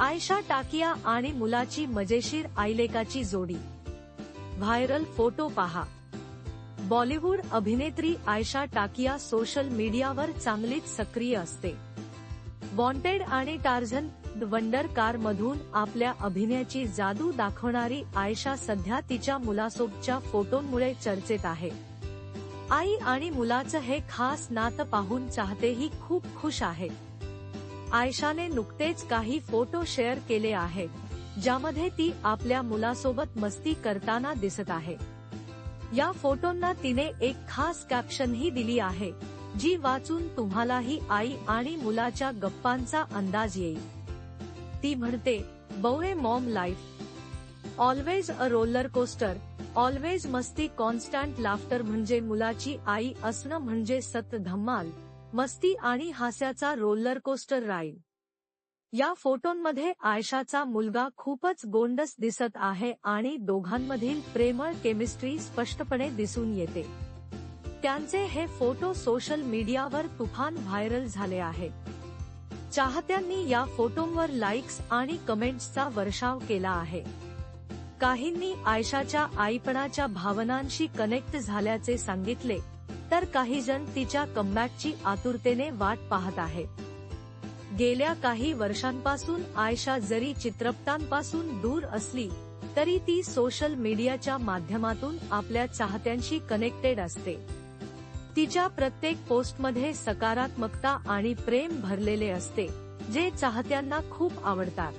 आयशा टाकिया आणि मुलाची मजेशीर आईलेकाची जोडी. व्हायरल फोटो पहा. बॉलिवूड अभिनेत्री आयशा टाकिया सोशल मीडियावर चांगलीच सक्रिय असते. वॉन्टेड आणि टार्झन वंडर कार मधून आपल्या अभिनयाची जादू दाखवणारी आयशा सध्या तिच्या मुलासोबतच्या फोटोंमुळे चर्चेत आहे. आई आणि मुलाचं हे खास नातं पाहून चाहतेही खूप खुश आहेत. आयशाने नुकतेच काही फोटो शेअर केले आहेत ज्यामध्ये ती आपल्या मुलासोबत मस्ती करताना दिसत आहे. या फोटोंना तिने एक खास कॅप्शनही दिली आहे जी वाचून तुम्हालाही आई आणि मुलाच्या गप्पांचा अंदाज येईल. ती म्हणते बौळे mom life. Always a roller coaster. Always मस्ती कॉन्स्टंट लाफ्टर म्हणजे मुलाची आई असणं म्हणजे सत धम्माल मस्ती आणि हास्याचा रोलर कोस्टर राईड या फोटोंमध्ये आयशाचा मुलगा खूपच गोंडस दिसत आहे आणि दोघांमधील प्रेमळ केमिस्ट्री स्पष्टपणे दिसून येते. त्यांचे हे फोटो सोशल मीडियावर तुफान व्हायरल झाले आहेत चाहत्यांनी या फोटोंवर लाईक्स आणि कमेंट्सचा वर्षाव केला आहे. काहींनी आयशाच्या आईपणाच्या भावनांशी कनेक्ट झाल्याचे सांगितले तर काही जण तिच्या कमबॅकची आतुरतेने वाट पाहत आहेत गेल्या काही वर्षांपासून आयशा जरी चित्रपटांपासून दूर असली तरी ती सोशल मीडियाच्या माध्यमातून आपल्या चाहत्यांशी कनेक्टेड असते. तिच्या प्रत्येक पोस्टमध्ये सकारात्मकता आणि प्रेम भरलेले असते जे चाहत्यांना खूप आवडतात.